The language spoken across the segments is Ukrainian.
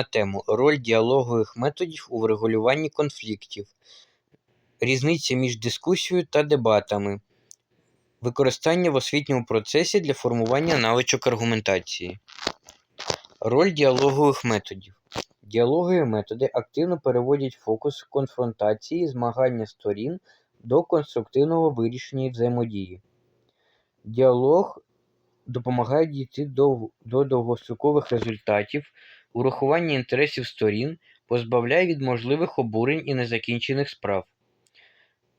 на тему Роль діалогових методів у врегулюванні конфліктів. Різниця між дискусією та дебатами. Використання в освітньому процесі для формування навичок аргументації. Роль діалогових методів. Діалогові методи активно переводять фокус конфронтації змагання сторін до конструктивного вирішення і взаємодії. Діалог допомагає дійти до, до довгострокових результатів, урахування інтересів сторін, позбавляє від можливих обурень і незакінчених справ,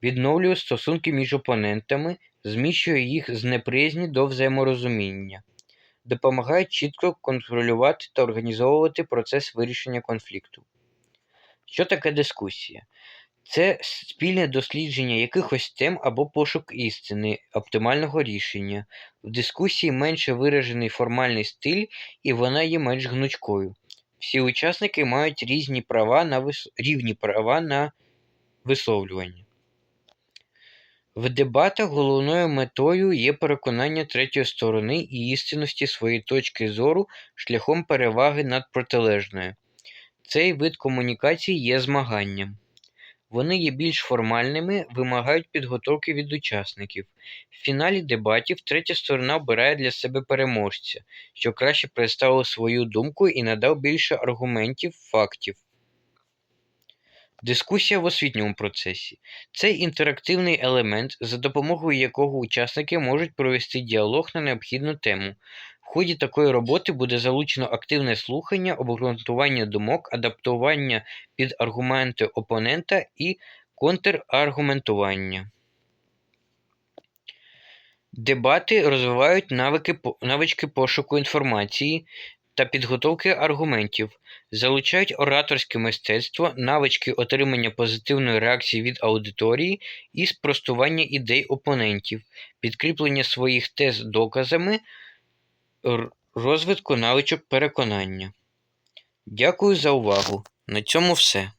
відновлює стосунки між опонентами, зміщує їх з неприязні до взаєморозуміння, допомагає чітко контролювати та організовувати процес вирішення конфлікту. Що таке дискусія? Це спільне дослідження якихось тем або пошук істини, оптимального рішення. В дискусії менше виражений формальний стиль, і вона є менш гнучкою. Всі учасники мають різні права на вис... рівні права на висловлювання. В дебатах головною метою є переконання третьої сторони і істинності своєї точки зору шляхом переваги над протилежною. Цей вид комунікації є змаганням. Вони є більш формальними, вимагають підготовки від учасників. В фіналі дебатів третя сторона обирає для себе переможця, що краще представив свою думку і надав більше аргументів, фактів. Дискусія в освітньому процесі це інтерактивний елемент, за допомогою якого учасники можуть провести діалог на необхідну тему. Ході такої роботи буде залучено активне слухання, обґрунтування думок, адаптування під аргументи опонента і контраргументування. Дебати розвивають навики, навички пошуку інформації та підготовки аргументів, залучають ораторське мистецтво, навички отримання позитивної реакції від аудиторії і спростування ідей опонентів, підкріплення своїх тез доказами, розвитку навичок переконання. Дякую за увагу. На цьому все.